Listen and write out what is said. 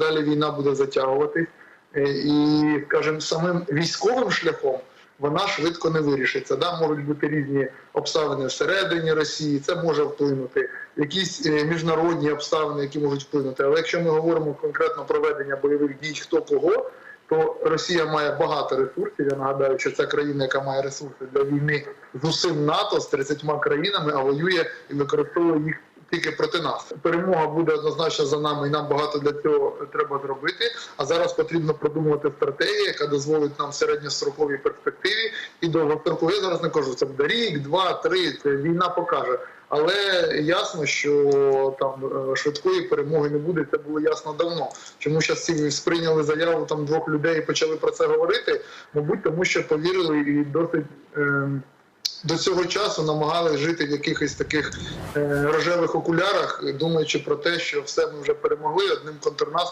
далі війна буде затягуватись, Е, і, скажімо, самим військовим шляхом вона швидко не вирішиться. Да? Можуть бути різні обставини всередині Росії, це може вплинути, якісь е, міжнародні обставини, які можуть вплинути. Але якщо ми говоримо конкретно про ведення бойових дій, хто кого, то Росія має багато ресурсів. Я нагадаю, що це країна, яка має ресурси для війни з усім НАТО з 30 країнами, а воює і використовує їх тільки проти нас. Перемога буде однозначно за нами, і нам багато для цього треба зробити. А зараз потрібно продумувати стратегію, яка дозволить нам в середньостроковій перспективі і довгостроковій. Я зараз не кажу, це буде рік, два, три. Це війна покаже. Але ясно, що там е, швидкої перемоги не буде. Це було ясно давно. Чому зараз всі сприйняли заяву там двох людей і почали про це говорити? Мабуть, тому що повірили і досить. ем, до цього часу намагалися жити в якихось таких е, рожевих окулярах, думаючи про те, що все ми вже перемогли одним контрнаступом.